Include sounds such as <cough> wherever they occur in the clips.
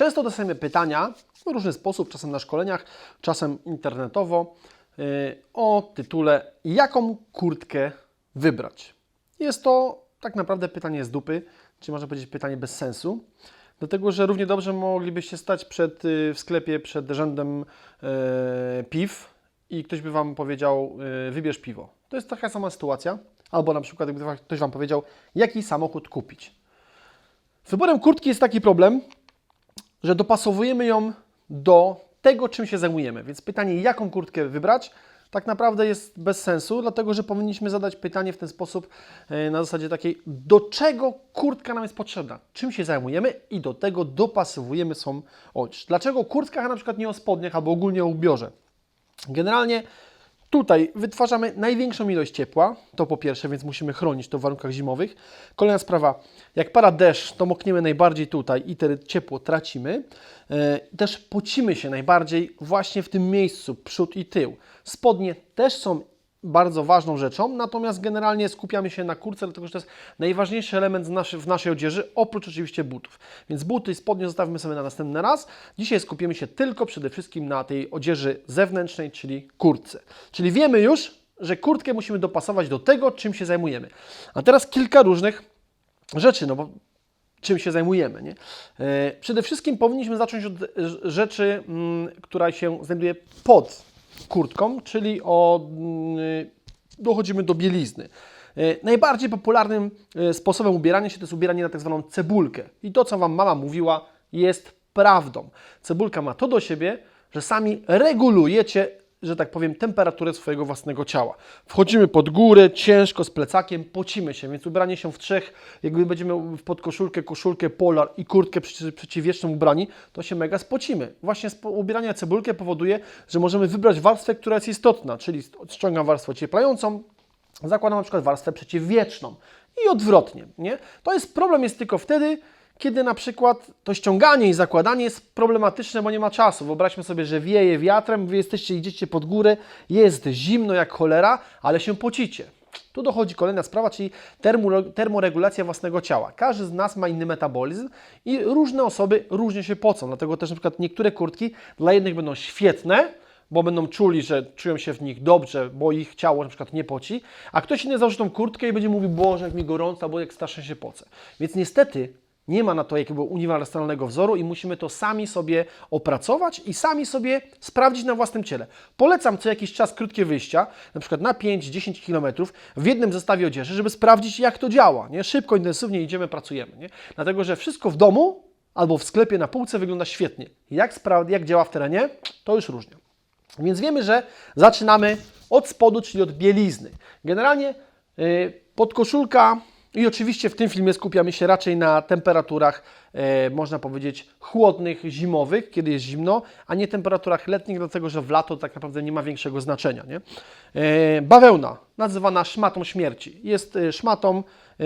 Często dostajemy pytania w różny sposób, czasem na szkoleniach, czasem internetowo, yy, o tytule jaką kurtkę wybrać. Jest to tak naprawdę pytanie z dupy, czy można powiedzieć pytanie bez sensu. Dlatego, że równie dobrze moglibyście stać przed, y, w sklepie przed rzędem e, piw i ktoś by Wam powiedział, e, wybierz piwo. To jest taka sama sytuacja. Albo na przykład, gdyby ktoś Wam powiedział, jaki samochód kupić. Z wyborem kurtki jest taki problem, że dopasowujemy ją do tego, czym się zajmujemy. Więc pytanie, jaką kurtkę wybrać, tak naprawdę jest bez sensu, dlatego że powinniśmy zadać pytanie w ten sposób, e, na zasadzie takiej, do czego kurtka nam jest potrzebna, czym się zajmujemy i do tego dopasowujemy są odzież. Dlaczego kurtka, a na przykład nie o spodniach albo ogólnie o ubiorze? Generalnie tutaj wytwarzamy największą ilość ciepła, to po pierwsze, więc musimy chronić to w warunkach zimowych. Kolejna sprawa, jak pada deszcz, to mokniemy najbardziej tutaj i te ciepło tracimy. E, Też pocimy się najbardziej właśnie w tym miejscu, przód i tył. Spodnie też są bardzo ważną rzeczą, natomiast generalnie skupiamy się na kurce, dlatego że to jest najważniejszy element w naszej odzieży, oprócz oczywiście butów. Więc buty i spodnie zostawimy sobie na następny raz. Dzisiaj skupimy się tylko przede wszystkim na tej odzieży zewnętrznej, czyli kurtce. Czyli wiemy już, że kurtkę musimy dopasować do tego, czym się zajmujemy. A teraz kilka różnych rzeczy, no bo czym się zajmujemy. Nie? E, Przede wszystkim powinniśmy zacząć od e, rzeczy, mm, która się znajduje pod kurtką, czyli od, mm, dochodzimy do bielizny. E, Najbardziej popularnym e, sposobem ubierania się to jest ubieranie na tak zwaną cebulkę. I to, co Wam mama mówiła, jest prawdą. Cebulka ma to do siebie, że sami regulujecie, że tak powiem, temperaturę swojego własnego ciała. Wchodzimy pod górę, ciężko, z plecakiem, pocimy się, więc ubranie się w trzech, jakby będziemy w podkoszulkę, koszulkę, polar i kurtkę przeci- przeciwwieczną ubrani, to się mega spocimy. Właśnie ubieranie cebulkę powoduje, że możemy wybrać warstwę, która jest istotna, czyli ściągam warstwę ocieplającą, zakładam na przykład warstwę przeciwwieczną i odwrotnie. Nie? To jest problem jest tylko wtedy, kiedy na przykład to ściąganie i zakładanie jest problematyczne, bo nie ma czasu. Wyobraźmy sobie, że wieje wiatrem, wy jesteście, idziecie pod górę, jest zimno jak cholera, ale się pocicie. Tu dochodzi kolejna sprawa, czyli termo, termoregulacja własnego ciała. Każdy z nas ma inny metabolizm i różne osoby różnie się pocą. Dlatego też na przykład niektóre kurtki dla jednych będą świetne, bo będą czuli, że czują się w nich dobrze, bo ich ciało na przykład nie poci, a ktoś inny założy tą kurtkę i będzie mówił, Boże, jak mi gorąco, albo jak strasznie się pocę. Więc niestety nie ma na to jakiego uniwersalnego wzoru i musimy to sami sobie opracować i sami sobie sprawdzić na własnym ciele. Polecam co jakiś czas krótkie wyjścia, na przykład na 5-10 km w jednym zestawie odzieży, żeby sprawdzić jak to działa. Nie? Szybko, intensywnie idziemy, pracujemy. Nie? Dlatego, że wszystko w domu albo w sklepie na półce wygląda świetnie. Jak, jak działa w terenie, to już różnie. Więc wiemy, że zaczynamy od spodu, czyli od bielizny. Generalnie yy, podkoszulka i oczywiście w tym filmie skupiamy się raczej na temperaturach, e, można powiedzieć, chłodnych, zimowych, kiedy jest zimno, a nie temperaturach letnich, dlatego że w lato tak naprawdę nie ma większego znaczenia. Nie? E, bawełna, nazywana szmatą śmierci. Jest e, szmatą, e,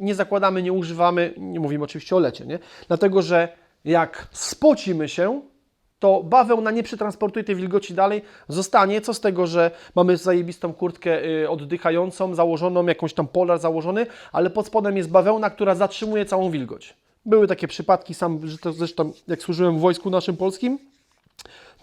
nie zakładamy, nie używamy, nie mówimy oczywiście o lecie, nie? dlatego że jak spocimy się, to bawełna nie przetransportuje tej wilgoci dalej, zostanie. Co z tego, że mamy zajebistą kurtkę y, oddychającą, założoną, jakąś tam polar założony, ale pod spodem jest bawełna, która zatrzymuje całą wilgoć. Były takie przypadki, sam zresztą jak służyłem w wojsku naszym polskim,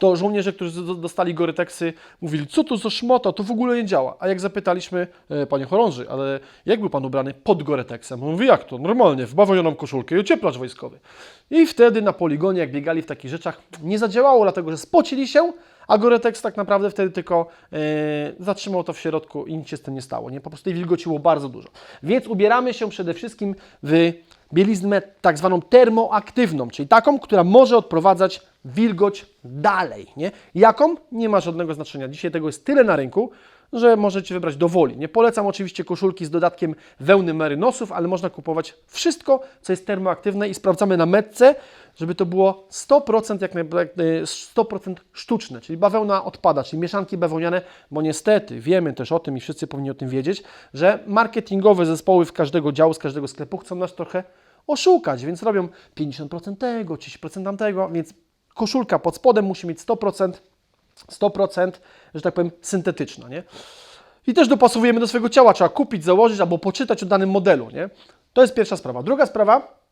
to żołnierze, którzy do- dostali goryteksy, mówili, co to za szmota, to w ogóle nie działa. A jak zapytaliśmy, e, panie chorąży, ale jak był pan ubrany pod goryteksem? On mówi, jak to? Normalnie, w bawełnianą koszulkę i ocieplacz wojskowy. I wtedy na poligonie, jak biegali w takich rzeczach, nie zadziałało, dlatego że spocili się, a goryteks tak naprawdę wtedy tylko e, zatrzymał to w środku i nic się z tym nie stało. Nie? Po prostu tej wilgoci było bardzo dużo. Więc ubieramy się przede wszystkim w bieliznę tak zwaną termoaktywną, czyli taką, która może odprowadzać wilgoć dalej. Nie? Jaką? Nie ma żadnego znaczenia. Dzisiaj tego jest tyle na rynku, że możecie wybrać dowoli. Nie polecam oczywiście koszulki z dodatkiem wełny merynosów, ale można kupować wszystko, co jest termoaktywne i sprawdzamy na metce, żeby to było 100% jak naj, jak, e, 100% sztuczne, czyli bawełna odpada, czyli mieszanki bawełniane, bo niestety wiemy też o tym i wszyscy powinni o tym wiedzieć, że marketingowe zespoły w każdego działu, z każdego sklepu chcą nas trochę oszukać, więc robią 50% tego, 30% tamtego, więc koszulka pod spodem musi mieć 100%, 100%, że tak powiem, syntetyczna, nie? I też dopasowujemy do swojego ciała, trzeba kupić, założyć albo poczytać o danym modelu, nie? To jest pierwsza sprawa. Druga sprawa,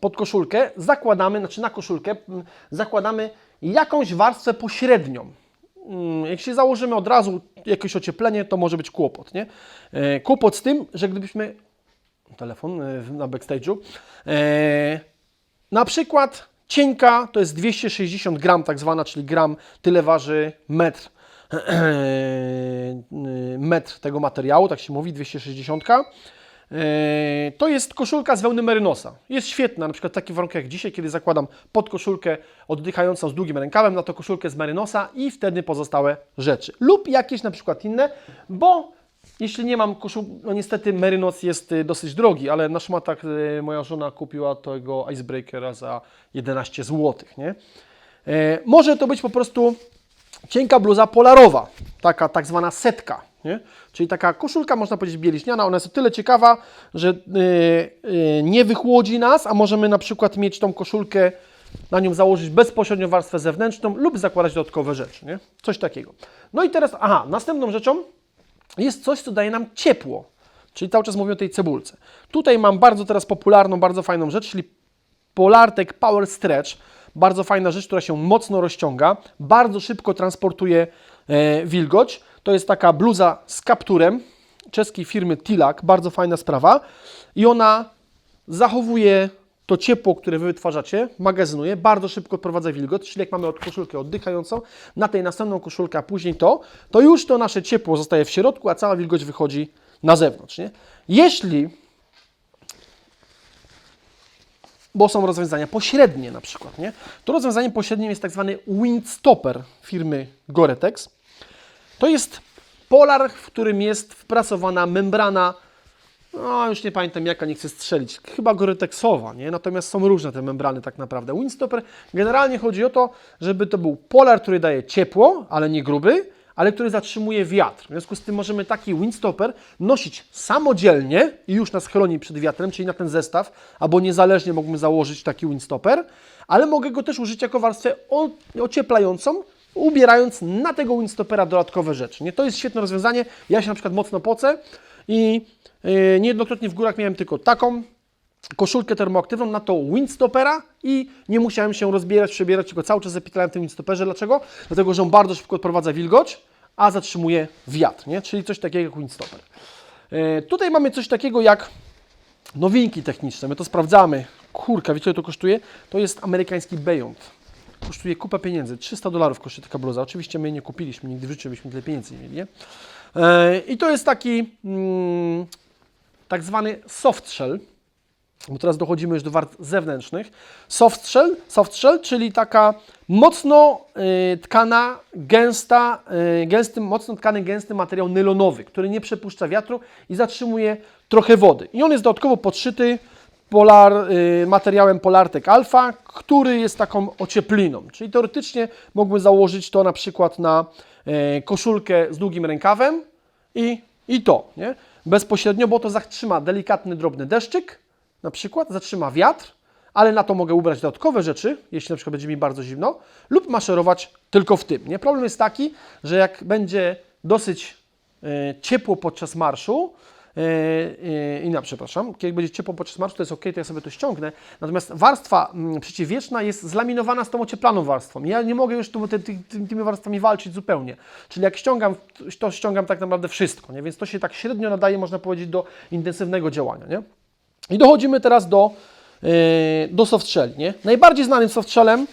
pod koszulkę zakładamy, znaczy na koszulkę mm, zakładamy jakąś warstwę pośrednią. Mm, Jak się założymy od razu jakieś ocieplenie, to może być kłopot, nie? E, Kłopot z tym, że gdybyśmy telefon e, na backstage'u. E, na przykład cienka to jest 260 gram, tak zwana, czyli gram, tyle waży metr. <clears throat> metr tego materiału, tak się mówi, 260. E, To jest koszulka z wełny merynosa. Jest świetna, na przykład w takich warunkach jak dzisiaj, kiedy zakładam pod koszulkę oddychającą z długim rękawem, na to koszulkę z merynosa i wtedy pozostałe rzeczy. Lub jakieś na przykład inne, bo jeśli nie mam koszul, no niestety merynos jest y, dosyć drogi, ale na szmatach y, moja żona kupiła tego icebreakera za 11 zł, nie? E, Może to być po prostu cienka bluza polarowa, taka tak zwana setka, nie? czyli taka koszulka, można powiedzieć, bieliźniana. Ona jest o tyle ciekawa, że y, y, nie wychłodzi nas, a możemy na przykład mieć tą koszulkę, na nią założyć bezpośrednio warstwę zewnętrzną lub zakładać dodatkowe rzeczy. Nie? Coś takiego. No i teraz, aha, następną rzeczą jest coś, co daje nam ciepło. Czyli cały czas mówię o tej cebulce. Tutaj mam bardzo teraz popularną, bardzo fajną rzecz, czyli Polartec Power Stretch. Bardzo fajna rzecz, która się mocno rozciąga, bardzo szybko transportuje e, wilgoć. To jest taka bluza z kapturem czeskiej firmy Tilak, bardzo fajna sprawa. I ona zachowuje to ciepło, które Wy wytwarzacie, magazynuje, bardzo szybko odprowadza wilgoć, czyli jak mamy od koszulkę oddychającą, na tej następną koszulkę, a później to, to już to nasze ciepło zostaje w środku, a cała wilgoć wychodzi na zewnątrz. Nie? Jeśli bo są rozwiązania pośrednie na przykład, nie? To rozwiązanie pośrednim jest tak zwany windstopper firmy Gore-Tex. To jest polar, w którym jest wprasowana membrana, no już nie pamiętam jaka, nie chcę strzelić, chyba Gore-Texowa, nie? Natomiast są różne te membrany tak naprawdę. Windstopper generalnie chodzi o to, żeby to był polar, który daje ciepło, ale nie gruby, ale który zatrzymuje wiatr. W związku z tym możemy taki windstopper nosić samodzielnie i już nas chroni przed wiatrem, czyli na ten zestaw, albo niezależnie mógłbym założyć taki windstopper, ale mogę go też użyć jako warstwę ocieplającą, ubierając na tego windstoppera dodatkowe rzeczy. Nie? To jest świetne rozwiązanie. Ja się na przykład mocno pocę i yy, niejednokrotnie w górach miałem tylko taką koszulkę termoaktywną na to windstoppera i nie musiałem się rozbierać, przebierać, tylko cały czas zapitalałem w tym windstopperze. Dlaczego? Dlatego, że on bardzo szybko odprowadza wilgoć, a zatrzymuje wiatr, nie? czyli coś takiego jak windstopper. E, tutaj mamy coś takiego jak nowinki techniczne, my to sprawdzamy. Kurka, wiecie ile to kosztuje? To jest amerykański Beyond. Kosztuje kupę pieniędzy, 300 dolarów kosztuje taka bluza. Oczywiście my nie kupiliśmy, nigdy w życiu byśmy tyle pieniędzy nie mieli. Nie? E, I to jest taki mm, tak zwany soft shell, bo teraz dochodzimy już do wart zewnętrznych. Soft shell, soft shell czyli taka mocno y, tkana, gęsta, y, gęsty, mocno tkany, gęsty materiał nylonowy, który nie przepuszcza wiatru i zatrzymuje trochę wody. I on jest dodatkowo podszyty polar, y, materiałem Polartec Alpha, który jest taką ociepliną. Czyli teoretycznie mógłbym założyć to na przykład na y, koszulkę z długim rękawem i, i to, nie? Bezpośrednio, bo to zatrzyma delikatny, drobny deszczyk, na przykład, zatrzyma wiatr, ale na to mogę ubrać dodatkowe rzeczy, jeśli na przykład będzie mi bardzo zimno, lub maszerować tylko w tym. Nie? Problem jest taki, że jak będzie dosyć e, ciepło podczas marszu, e, e, i na, przepraszam, kiedy będzie ciepło podczas marszu, to jest ok, to ja sobie to ściągnę. Natomiast warstwa mm, przeciwwietrzna jest zlaminowana z tą ocieplaną warstwą. Ja nie mogę już tu, ty, ty, tymi warstwami walczyć zupełnie. Czyli jak ściągam, to ściągam tak naprawdę wszystko, nie? więc to się tak średnio nadaje, można powiedzieć, do intensywnego działania. Nie? I dochodzimy teraz do, yy, do softshell. Nie? Najbardziej znanym softshellem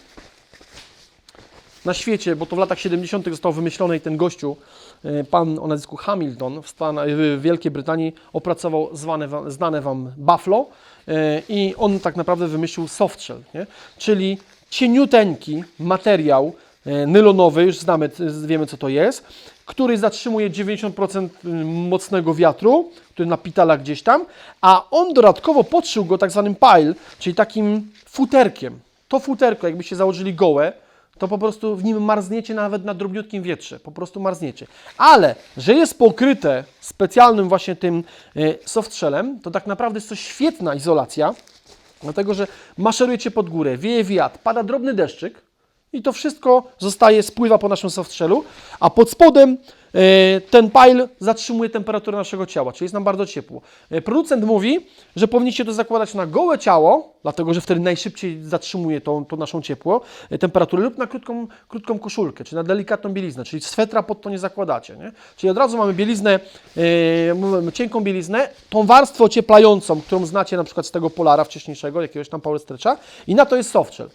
na świecie, bo to w latach 70. został wymyślony i ten gościu, yy, pan o nazwisku Hamilton w, Stan- w Wielkiej Brytanii opracował zwane znane Wam Buffalo yy, i on tak naprawdę wymyślił softshell, nie? czyli cieniuteńki materiał nylonowy, już znamy, wiemy co to jest, który zatrzymuje 90% mocnego wiatru, który napitala gdzieś tam, a on dodatkowo podszył go tak zwanym pile, czyli takim futerkiem. To futerko, jakbyście założyli gołe, to po prostu w nim marzniecie nawet na drobniutkim wietrze, po prostu marzniecie. Ale, że jest pokryte specjalnym właśnie tym y, softshellem, to tak naprawdę jest to świetna izolacja, dlatego że maszerujecie pod górę, wieje wiatr, pada drobny deszczyk, i to wszystko zostaje, spływa po naszym softshellu, a pod spodem e, ten pile zatrzymuje temperaturę naszego ciała, czyli jest nam bardzo ciepło. E, Producent mówi, że powinniście to zakładać na gołe ciało, dlatego że wtedy najszybciej zatrzymuje tą naszą ciepło, e, temperaturę, lub na krótką, krótką koszulkę, czy na delikatną bieliznę, czyli swetra pod to nie zakładacie. Nie? Czyli od razu mamy bieliznę, mówimy, cienką bieliznę, tą warstwę ocieplającą, którą znacie na przykład z tego polara wcześniejszego, jakiegoś tam power stretcha i na to jest softshell.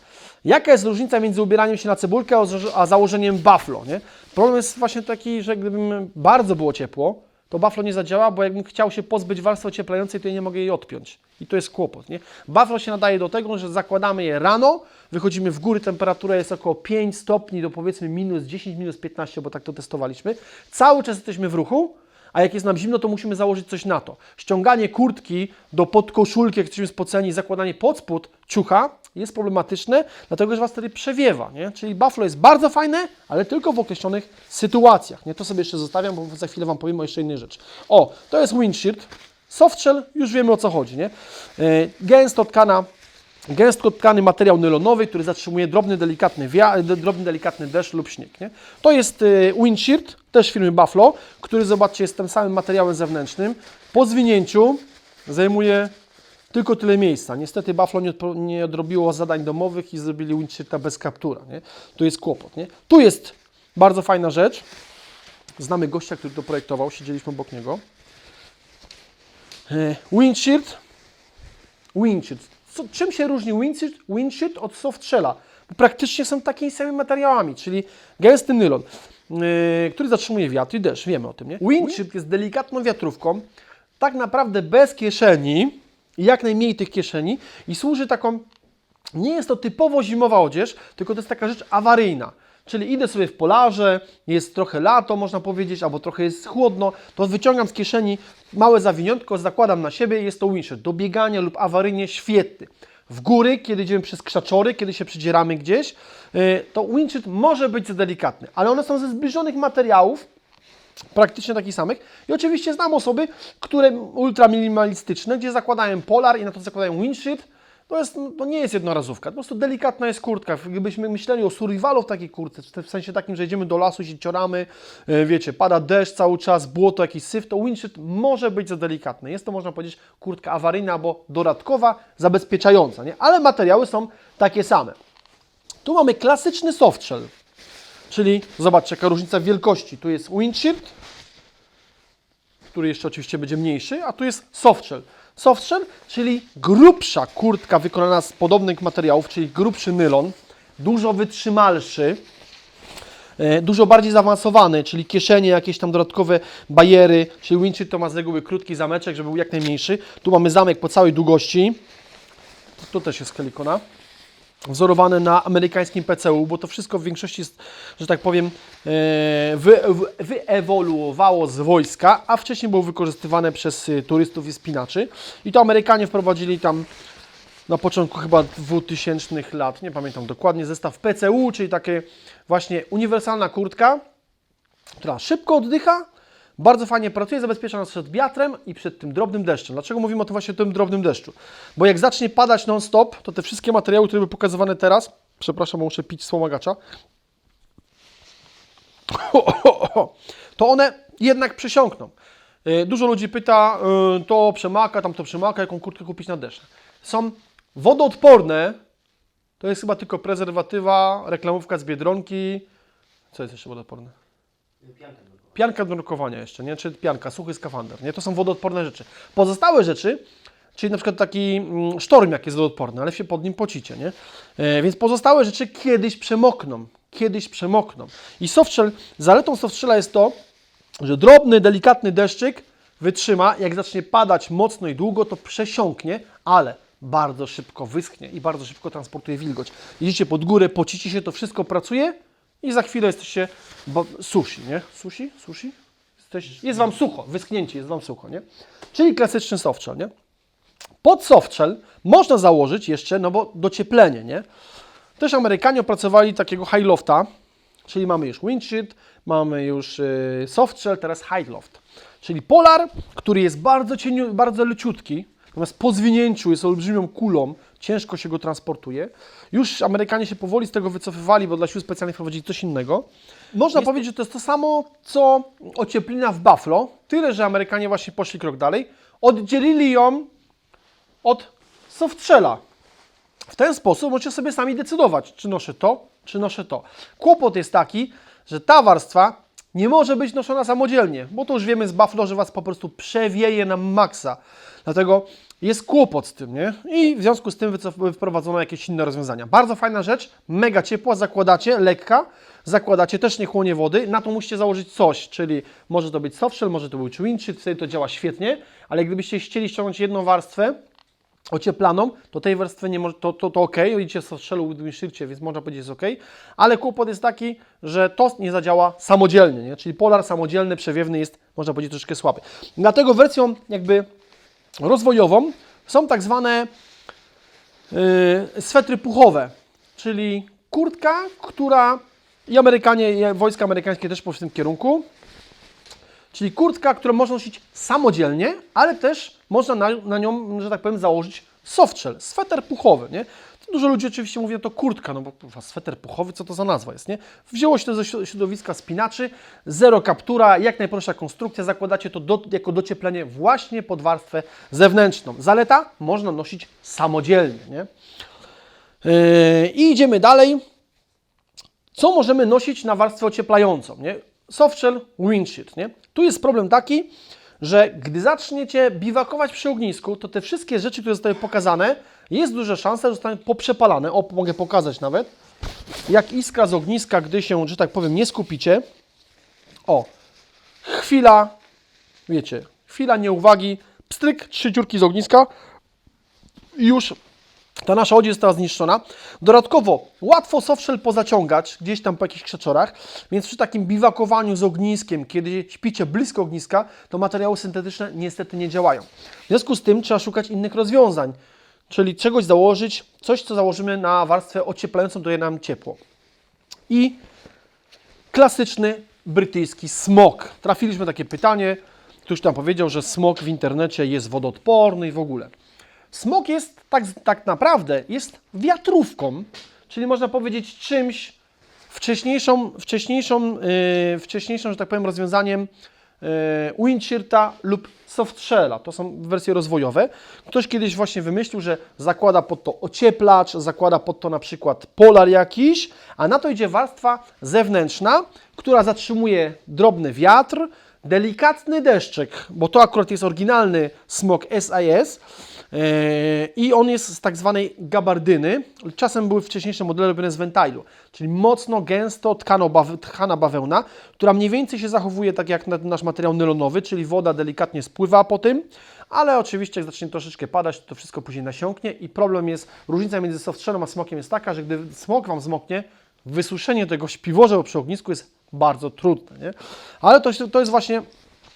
Jaka jest różnica między ubieraniem się na cebulkę a zało- a założeniem buffalo? Nie? Problem jest właśnie taki, że gdybym bardzo było ciepło, to buffalo nie zadziała, bo jakbym chciał się pozbyć warstwy ocieplającej, to ja nie mogę jej odpiąć. I to jest kłopot. Nie? Buffalo się nadaje do tego, że zakładamy je rano, wychodzimy w góry, temperatura jest około 5 stopni do powiedzmy minus 10, minus 15, bo tak to testowaliśmy. Cały czas jesteśmy w ruchu, a jak jest nam zimno, to musimy założyć coś na to. Ściąganie kurtki do podkoszulki, jak jesteśmy spoceni, zakładanie pod spód ciucha jest problematyczne, dlatego że Was wtedy przewiewa. Nie? Czyli buffalo jest bardzo fajne, ale tylko w określonych sytuacjach. Nie? To sobie jeszcze zostawiam, bo za chwilę Wam powiem o jeszcze innej rzeczy. O, to jest windshield. Softshell, już wiemy o co chodzi. Nie? E, Gęsto tkana Gęstko tkany materiał nylonowy, który zatrzymuje drobny, delikatny, drobny, delikatny deszcz lub śnieg. Nie? To jest y, windshield, też firmy Buffalo, który zobaczcie jest tym samym materiałem zewnętrznym. Po zwinięciu zajmuje tylko tyle miejsca. Niestety Buffalo nie, nie odrobiło zadań domowych i zrobili windshielda bez kaptura. Nie? Tu jest kłopot. Nie? Tu jest bardzo fajna rzecz. Znamy gościa, który to projektował, siedzieliśmy obok niego. E, Windshield windshield. Co, czym się różni windshield, windshield od softshella? Praktycznie są takimi samymi materiałami, czyli gęsty nylon, yy, który zatrzymuje wiatr i deszcz, wiemy o tym, nie? Windshield jest delikatną wiatrówką, tak naprawdę bez kieszeni, jak najmniej tych kieszeni i służy taką, nie jest to typowo zimowa odzież, tylko to jest taka rzecz awaryjna. Czyli idę sobie w polarze, jest trochę lato, można powiedzieć, albo trochę jest chłodno, to wyciągam z kieszeni małe zawiniątko, zakładam na siebie i jest to windshield. Do biegania lub awaryjnie świetny. W góry, kiedy idziemy przez krzaczory, kiedy się przydzieramy gdzieś, yy, to windshield może być za delikatny, ale one są ze zbliżonych materiałów, praktycznie takich samych. I oczywiście znam osoby, które ultra minimalistyczne, gdzie zakładają polar i na to zakładają windshield. To, jest, to nie jest jednorazówka, po prostu delikatna jest kurtka. Gdybyśmy myśleli o survivalu w takiej kurtce, w sensie takim, że idziemy do lasu, się cioramy, e, wiecie, pada deszcz cały czas, błoto, jakiś syf, to windshield może być za delikatny. Jest to, można powiedzieć, kurtka awaryjna albo dodatkowa, zabezpieczająca, nie? ale materiały są takie same. Tu mamy klasyczny softshell, czyli zobaczcie, jaka różnica wielkości. Tu jest windshield, który jeszcze oczywiście będzie mniejszy, a tu jest softshell. Softshell, czyli grubsza kurtka wykonana z podobnych materiałów, czyli grubszy nylon, dużo wytrzymalszy, e, dużo bardziej zaawansowany, czyli kieszenie, jakieś tam dodatkowe bajery, czyli windshield to ma z reguły krótki zameczek, żeby był jak najmniejszy. Tu mamy zamek po całej długości. Tu też jest helikona wzorowane na amerykańskim PCU, bo to wszystko w większości jest, że tak powiem, e, wy, wy, wyewoluowało z wojska, a wcześniej było wykorzystywane przez y, turystów i spinaczy. I to Amerykanie wprowadzili tam na początku chyba 2000 lat, nie pamiętam dokładnie, zestaw PCU, czyli takie właśnie uniwersalna kurtka, która szybko oddycha, bardzo fajnie pracuje, zabezpiecza nas przed wiatrem i przed tym drobnym deszczem. Dlaczego mówimy o tym właśnie o tym drobnym deszczu? Bo jak zacznie padać non-stop, to te wszystkie materiały, które były pokazywane teraz, przepraszam, muszę pić słomagacza, <laughs> to one jednak przesiąkną. Y, Dużo ludzi pyta, y, to przemaka, tam to przemaka, jaką kurtkę kupić na deszcz. Są wodoodporne, to jest chyba tylko prezerwatywa, reklamówka z Biedronki. Co jest jeszcze wodoodporne? Do nurkowania jeszcze, nie? Czy pianka, suchy skafander, nie? To są wodoodporne rzeczy. Pozostałe rzeczy, czyli na przykład taki mm, sztorm, jak jest wodoodporny, ale się pod nim pocicie, nie? E, więc pozostałe rzeczy kiedyś przemokną, kiedyś przemokną. I softshell, zaletą softshella jest to, że drobny, delikatny deszczyk wytrzyma, jak zacznie padać mocno i długo, to przesiąknie, ale bardzo szybko wyschnie i bardzo szybko transportuje wilgoć. Idziecie pod górę, pocicie się, to wszystko pracuje i za chwilę jesteście bo, sushi, nie? Sushi? Sushi? Jesteś, jest Wam sucho, wyschnięcie jest Wam sucho, nie? Czyli klasyczny softshell, nie? Pod softshell można założyć jeszcze, no bo docieplenie, nie? Też Amerykanie opracowali takiego high lofta, czyli mamy już windshield, mamy już y, softshell, teraz high loft. Czyli polar, który jest bardzo cieniu, bardzo leciutki, natomiast po zwinięciu jest olbrzymią kulą, ciężko się go transportuje. Już Amerykanie się powoli z tego wycofywali, bo dla sił specjalnych wprowadzili coś innego. Można powiedzieć, że to jest to samo, co ocieplina w Buffalo, tyle, że Amerykanie właśnie poszli krok dalej, oddzielili ją od softrzela. W ten sposób możecie sobie sami decydować, czy noszę to, czy noszę to. Kłopot jest taki, że ta warstwa nie może być noszona samodzielnie, bo to już wiemy z Buffalo, że Was po prostu przewieje na maksa. Dlatego jest kłopot z tym, nie? I w związku z tym wprowadzono jakieś inne rozwiązania. Bardzo fajna rzecz, mega ciepła, zakładacie, lekka, zakładacie, też nie chłonie wody, na to musicie założyć coś, czyli może to być softshell, może to być windshield, wtedy to działa świetnie, ale gdybyście chcieli ściągnąć jedną warstwę, ocieplaną, to tej warstwy nie może, to, to, to ok, idziecie w strzelu w szybcie, więc można powiedzieć, jest ok, ale kłopot jest taki, że to nie zadziała samodzielnie, nie? czyli polar samodzielny, przewiewny jest, można powiedzieć, troszkę słaby. Dlatego wersją jakby rozwojową są tak zwane yy, swetry puchowe, czyli kurtka, która i Amerykanie, i wojska amerykańskie też poszły w tym kierunku, Czyli kurtka, którą można nosić samodzielnie, ale też można na, na nią, że tak powiem, założyć softshell, sweter puchowy, nie? Dużo ludzi oczywiście mówi, że to kurtka, no bo sweter puchowy, co to za nazwa jest, nie? Wzięło się to ze środ- środowiska spinaczy, zero kaptura, jak najprostsza konstrukcja, zakładacie to do, jako docieplenie właśnie pod warstwę zewnętrzną. Zaleta? Można nosić samodzielnie, nie? Yy, I idziemy dalej. Co możemy nosić na warstwę ocieplającą, nie? Softshell, windshield, nie? Tu jest problem taki, że gdy zaczniecie biwakować przy ognisku, to te wszystkie rzeczy, które zostały pokazane, jest duża szansa, że zostaną poprzepalane. O, mogę pokazać nawet. Jak iskra z ogniska, gdy się, że tak powiem, nie skupicie. O, chwila, wiecie, chwila nieuwagi, pstryk, trzy dziurki z ogniska i już ta nasza odzież została zniszczona. Dodatkowo łatwo softshell pozaciągać gdzieś tam po jakichś krzeczorach, więc przy takim biwakowaniu z ogniskiem, kiedy śpicie blisko ogniska, to materiały syntetyczne niestety nie działają. W związku z tym trzeba szukać innych rozwiązań, czyli czegoś założyć, coś co założymy na warstwę ocieplającą, daje nam ciepło. I klasyczny brytyjski smog. Trafiliśmy takie pytanie, ktoś tam powiedział, że smog w internecie jest wodoodporny i w ogóle. Smog jest tak, tak naprawdę jest wiatrówką, czyli można powiedzieć czymś wcześniejszą, wcześniejszą, yy, wcześniejszą że tak powiem, rozwiązaniem yy, windshirta lub softshella. To są wersje rozwojowe. Ktoś kiedyś właśnie wymyślił, że zakłada pod to ocieplacz, zakłada pod to na przykład polar jakiś, a na to idzie warstwa zewnętrzna, która zatrzymuje drobny wiatr, delikatny deszczek, bo to akurat jest oryginalny smog SIS, I on jest z tak zwanej gabardyny. Czasem były wcześniejsze modele robione z wentilu, czyli mocno, gęsto tkana bawełna, która mniej więcej się zachowuje tak jak na- nasz materiał nylonowy, czyli woda delikatnie spływa po tym, ale oczywiście jak zacznie troszeczkę padać, to wszystko później nasiąknie i problem jest, różnica między softshellem a smokiem jest taka, że gdy smok Wam zmoknie, wysuszenie tego śpiworza przy ognisku jest bardzo trudne, nie? Ale to, to jest właśnie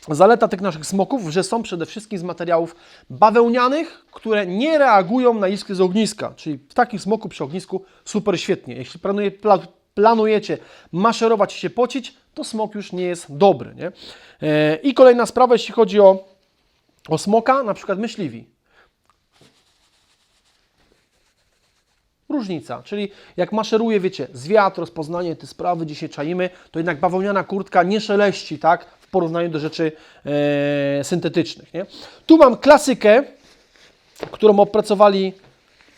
Zaleta tych naszych smoków, że są przede wszystkim z materiałów bawełnianych, które nie reagują na iskry z ogniska. Czyli w takim smoku przy ognisku super świetnie. Jeśli planuje, pla, planujecie maszerować i się pocić, to smok już nie jest dobry. Nie? E, I kolejna sprawa, jeśli chodzi o, o smoka, na przykład myśliwi. Różnica, czyli jak maszeruje, wiecie, zwiat, rozpoznanie, te sprawy, gdzie się czaimy, to jednak bawełniana kurtka nie szeleści, tak, porównaniu do rzeczy e, syntetycznych, nie? Tu mam klasykę, którą opracowali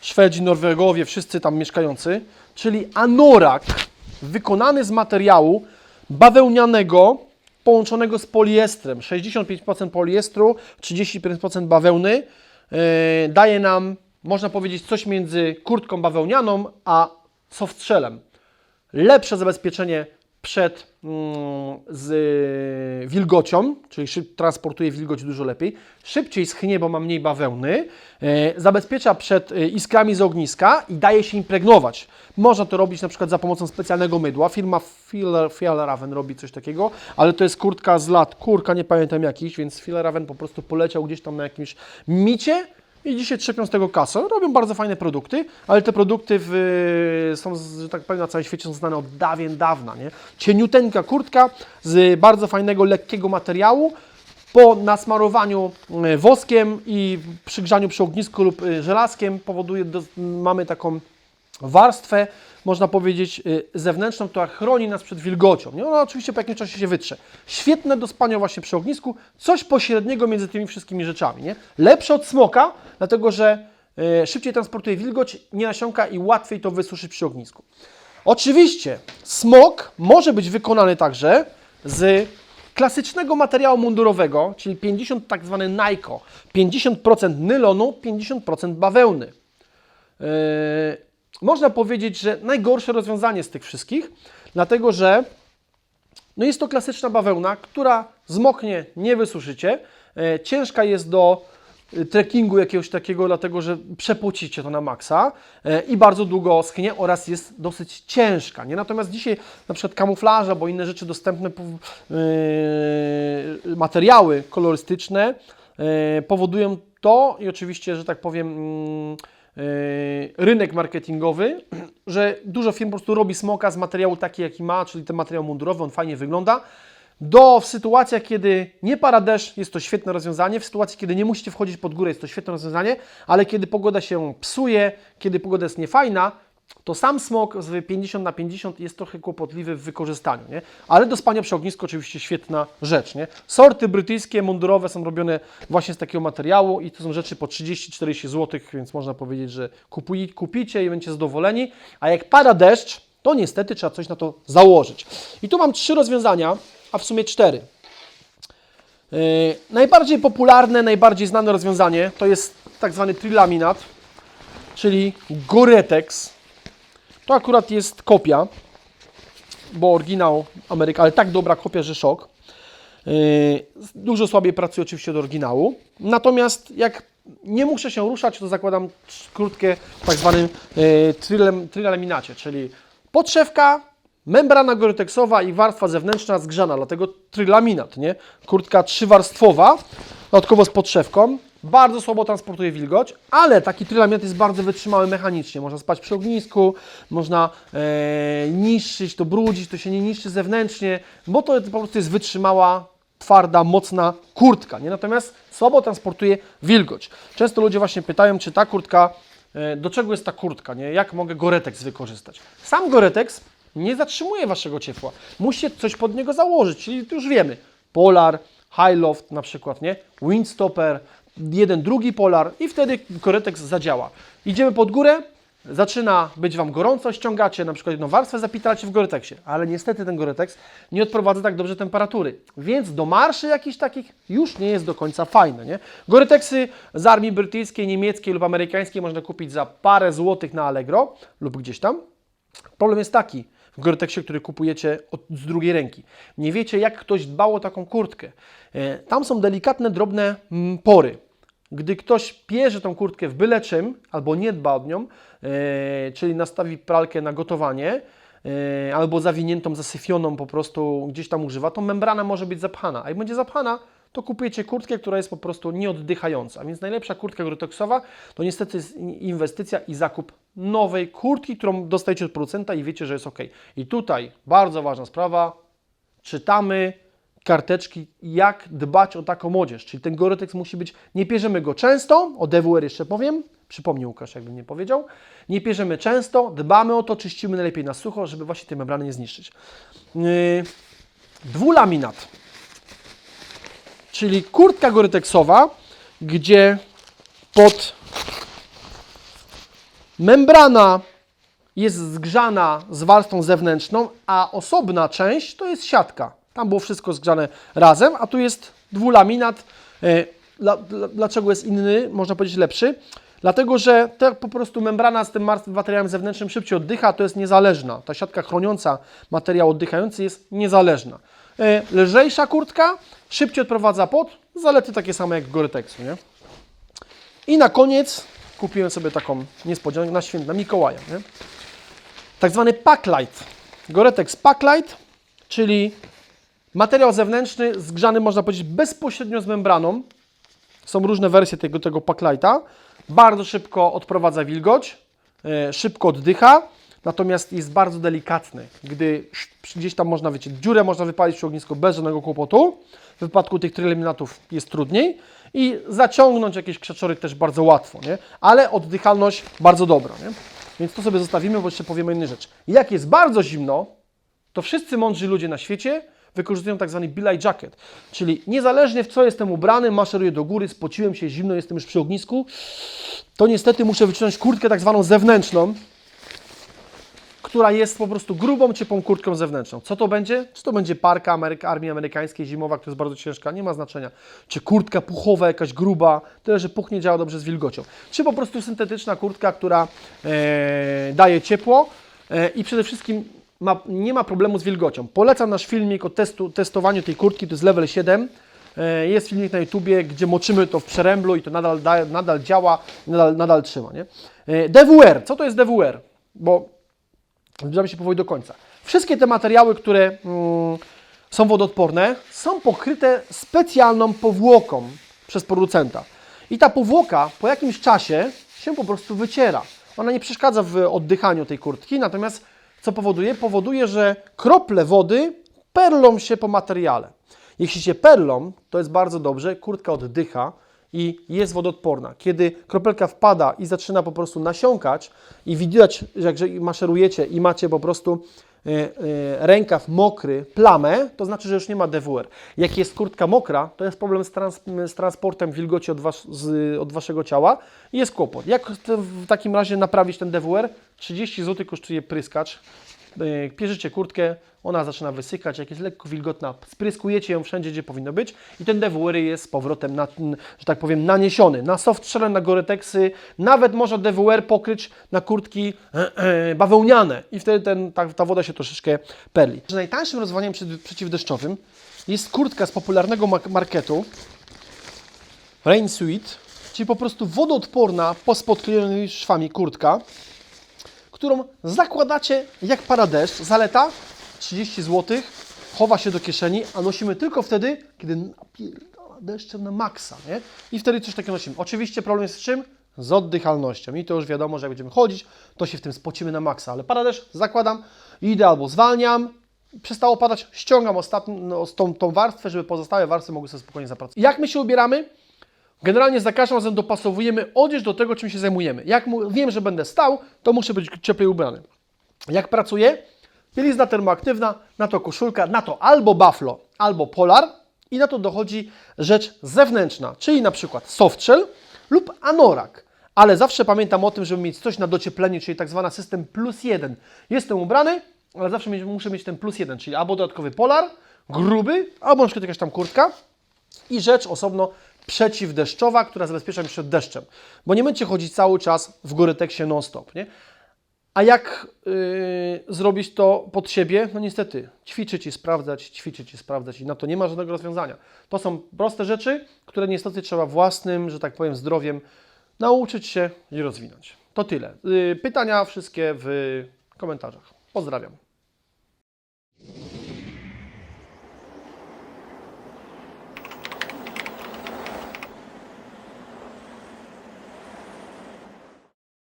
Szwedzi, Norwegowie, wszyscy tam mieszkający, czyli anorak wykonany z materiału bawełnianego połączonego z poliestrem. 65% poliestru, 35% bawełny e, daje nam, można powiedzieć, coś między kurtką bawełnianą a softshellem. Lepsze zabezpieczenie przed mm, z y, wilgocią, czyli szyb, transportuje wilgoć dużo lepiej. Szybciej schnie, bo ma mniej bawełny. E, zabezpiecza przed y, iskrami z ogniska i daje się impregnować. Można to robić na przykład za pomocą specjalnego mydła. Firma Fjallraven robi coś takiego, ale to jest kurtka z lat, kurka nie pamiętam jakiś, więc Fjallraven po prostu poleciał gdzieś tam na jakimś micie i dzisiaj trzepią z tego kasę. Robią bardzo fajne produkty, ale te produkty w, są, że tak powiem, na całym świecie są znane od dawien dawna. Nie? Cieniuteńka kurtka z bardzo fajnego, lekkiego materiału, po nasmarowaniu e, woskiem i przygrzaniu przy ognisku lub e, żelazkiem powoduje, mamy taką warstwę, można powiedzieć, y, zewnętrzną, która chroni nas przed wilgocią. Nie? Ona oczywiście po jakimś czasie się wytrze. Świetne do spania właśnie przy ognisku, coś pośredniego między tymi wszystkimi rzeczami. Nie? Lepsze od smoka, dlatego że y, szybciej transportuje wilgoć, nie nasiąka i łatwiej to wysuszyć przy ognisku. Oczywiście smok może być wykonany także z klasycznego materiału mundurowego, czyli 50 tak zwany Nike, 50% nylonu, 50% bawełny. Yy, można powiedzieć, że najgorsze rozwiązanie z tych wszystkich, dlatego że no jest to klasyczna bawełna, która zmoknie, nie wysuszycie. E, ciężka jest do e, trekkingu jakiegoś takiego, dlatego że przepocicie to na maksa e, i bardzo długo schnie oraz jest dosyć ciężka. Nie? Natomiast dzisiaj na przykład kamuflaże albo inne rzeczy dostępne, materiały kolorystyczne powodują to i oczywiście, że tak powiem, mm, rynek marketingowy, <clears throat> że dużo firm po prostu robi smoka z materiału taki, jaki ma, czyli ten materiał mundurowy, on fajnie wygląda. Do w sytuacjach, kiedy nie pada deszcz, jest to świetne rozwiązanie. W sytuacji, kiedy nie musicie wchodzić pod górę, jest to świetne rozwiązanie, ale kiedy pogoda się psuje, kiedy pogoda jest niefajna, to sam smok z 50 na 50 jest trochę kłopotliwy w wykorzystaniu, nie? Ale do spania przy ognisku oczywiście świetna rzecz, nie? Sorty brytyjskie, mundurowe są robione właśnie z takiego materiału i to są rzeczy po 30-40 zł, więc można powiedzieć, że kupuj, kupicie i będziecie zadowoleni. A jak pada deszcz, to niestety trzeba coś na to założyć. I tu mam trzy rozwiązania, a w sumie cztery. Yy, najbardziej popularne, najbardziej znane rozwiązanie to jest tak zwany trilaminat, czyli Goretex. To akurat jest kopia, bo oryginał Ameryka, ale tak dobra kopia, że szok. Yy, Dużo słabiej pracuje oczywiście od oryginału. Natomiast jak nie muszę się ruszać, to zakładam krótkie tak zwanym yy, trilem- trilaminacie, czyli podszewka, membrana goryteksowa i warstwa zewnętrzna zgrzana, dlatego trylaminat, nie? Kurtka trzywarstwowa, dodatkowo z podszewką. Bardzo słabo transportuje wilgoć, ale taki trylaminat jest bardzo wytrzymały mechanicznie. Można spać przy ognisku, można e, niszczyć, to brudzić, to się nie niszczy zewnętrznie, bo to po prostu jest wytrzymała, twarda, mocna kurtka. Nie? Natomiast słabo transportuje wilgoć. Często ludzie właśnie pytają, czy ta kurtka, e, do czego jest ta kurtka, nie? jak mogę Goretex wykorzystać. Sam Goretex nie zatrzymuje Waszego ciepła. Musicie coś pod niego założyć, czyli już wiemy. Polar, High Loft na przykład, nie? Windstopper, jeden, drugi polar i wtedy Goretex zadziała. Idziemy pod górę, zaczyna być Wam gorąco, ściągacie na przykład jedną warstwę, zapitalacie w Goretexie, ale niestety ten Goretex nie odprowadza tak dobrze temperatury, więc do marszy jakichś takich już nie jest do końca fajne, nie? Goretexy z armii brytyjskiej, niemieckiej lub amerykańskiej można kupić za parę złotych na Allegro lub gdzieś tam. Problem jest taki w Goretexie, który kupujecie od, z drugiej ręki. Nie wiecie, jak ktoś dbał o taką kurtkę. E, tam są delikatne, drobne mm, pory. Gdy ktoś pierze tą kurtkę w byle czym, albo nie dba o nią, e, czyli nastawi pralkę na gotowanie, e, albo zawiniętą, zasyfioną po prostu gdzieś tam używa, to membrana może być zapchana. A jak będzie zapchana, to kupujecie kurtkę, która jest po prostu nieoddychająca. Więc najlepsza kurtka goryteksowa to niestety jest inwestycja i zakup nowej kurtki, którą dostajecie od producenta i wiecie, że jest ok. I tutaj bardzo ważna sprawa, czytamy karteczki, jak dbać o taką młodzież. Czyli ten Goretex musi być, nie pierzemy go często, o DWR jeszcze powiem, przypomnij Łukasz, jakbym nie powiedział. Nie pierzemy często, dbamy o to, czyścimy najlepiej na sucho, żeby właśnie tej membrany nie zniszczyć. Yy, dwulaminat, czyli kurtka goryteksowa, gdzie pod membrana jest zgrzana z warstwą zewnętrzną, a osobna część to jest siatka. Tam było wszystko zgrzane razem, a tu jest dwulaminat. E, Dla, dla, dlaczego jest inny, można powiedzieć lepszy? Dlatego, że te, po prostu membrana z tym materiałem zewnętrznym szybciej oddycha, to jest niezależna. Ta siatka chroniąca materiał oddychający jest niezależna. E, Lżejsza kurtka, szybciej odprowadza pot, zalety takie same jak Goretexu, nie? I na koniec kupiłem sobie taką niespodziankę na święta Mikołaja. Nie? Tak zwany Packlight. Goretex Packlight, czyli materiał zewnętrzny zgrzany, można powiedzieć, bezpośrednio z membraną. Są różne wersje tego, tego Packlighta. Bardzo szybko odprowadza wilgoć, e, szybko oddycha. natomiast jest bardzo delikatny. Gdy gdzieś tam można, wiecie, dziurę można wypalić przy ognisku bez żadnego kłopotu. W wypadku tych trylaminatów jest trudniej. I zaciągnąć jakieś krzaczory też bardzo łatwo, nie? Ale oddychalność bardzo dobra, nie? Więc to sobie zostawimy, bo jeszcze powiemy inną rzecz. Jak jest bardzo zimno, to wszyscy mądrzy ludzie na świecie wykorzystują tak zwany belay jacket, czyli niezależnie w co jestem ubrany, maszeruję do góry, spociłem się, zimno, jestem już przy ognisku, to niestety muszę wyciągnąć kurtkę tak zwaną zewnętrzną, która jest po prostu grubą, ciepłą kurtką zewnętrzną. Co to będzie? Czy to będzie parka armii amerykańskiej zimowa, która jest bardzo ciężka? Nie ma znaczenia. Czy kurtka puchowa, jakaś gruba, tyle, że puch nie działa dobrze z wilgocią. Czy po prostu syntetyczna kurtka, która e, daje ciepło e, i przede wszystkim ma, nie ma problemu z wilgocią. Polecam nasz filmik o testu, testowaniu tej kurtki, to jest level 7. E, Jest filmik na YouTubie, gdzie moczymy to w przeręblu i to nadal, da, nadal działa, nadal, nadal trzyma. Nie? E, DWR. Co to jest DWR? Bo zbliżamy się powoli do końca. Wszystkie te materiały, które mm, są wodoodporne, są pokryte specjalną powłoką przez producenta. I ta powłoka po jakimś czasie się po prostu wyciera. Ona nie przeszkadza w oddychaniu tej kurtki, natomiast co powoduje? Powoduje, że krople wody perlą się po materiale. Jeśli się perlą, to jest bardzo dobrze, kurtka oddycha i jest wodoodporna. Kiedy kropelka wpada i zaczyna po prostu nasiąkać i widać, jak maszerujecie i macie po prostu rękaw mokry, plamę, to znaczy, że już nie ma DWR. Jak jest kurtka mokra, to jest problem z, trans, z transportem wilgoci od, was, z, od Waszego ciała i jest kłopot. Jak w takim razie naprawić ten DWR? 30 zł kosztuje pryskacz. E, Pierzycie kurtkę, ona zaczyna wysykać, jak jest lekko wilgotna, spryskujecie ją wszędzie, gdzie powinno być i ten DWR jest z powrotem, na, że tak powiem, naniesiony. Na softshell, na goreteksy, nawet może DWR pokryć na kurtki e, e, bawełniane. I wtedy ten, ta, ta woda się troszeczkę perli. Najtańszym rozwiązaniem przeciw- przeciwdeszczowym jest kurtka z popularnego marketu Rain Suite, czyli po prostu wodoodporna, pospodklejonymi szwami kurtka, którą zakładacie jak paradeszcz. Zaleta 30 zł, chowa się do kieszeni, a nosimy tylko wtedy, kiedy napierdala deszczem na maksa, nie? I wtedy coś takiego nosimy. Oczywiście problem jest z czym? Z oddychalnością. I to już wiadomo, że jak będziemy chodzić, to się w tym spocimy na maksa. Ale paradeszcz zakładam, idę albo zwalniam, przestało padać, ściągam ostatnią, no, tą, tą warstwę, żeby pozostałe warstwy mogły sobie spokojnie zapracować. Jak my się ubieramy? Generalnie za każdym razem dopasowujemy odzież do tego, czym się zajmujemy. Jak wiem, że będę stał, to muszę być cieplej ubrany. Jak pracuję? Bielizna termoaktywna, na to koszulka, na to albo buffalo, albo polar i na to dochodzi rzecz zewnętrzna, czyli na przykład softshell lub anorak. Ale zawsze pamiętam o tym, żeby mieć coś na docieplenie, czyli tak zwany system plus jeden. Jestem ubrany, ale zawsze muszę mieć ten plus jeden, czyli albo dodatkowy polar, gruby, albo na przykład jakaś tam kurtka, i rzecz osobno przeciwdeszczowa, która zabezpiecza mnie przed deszczem. Bo nie będziecie chodzić cały czas w goryteksie non-stop, nie? A jak yy, zrobić to pod siebie? No niestety, ćwiczyć i sprawdzać, ćwiczyć i sprawdzać i na to nie ma żadnego rozwiązania. To są proste rzeczy, które niestety trzeba własnym, że tak powiem, zdrowiem nauczyć się i rozwinąć. To tyle. Yy, pytania wszystkie w komentarzach. Pozdrawiam.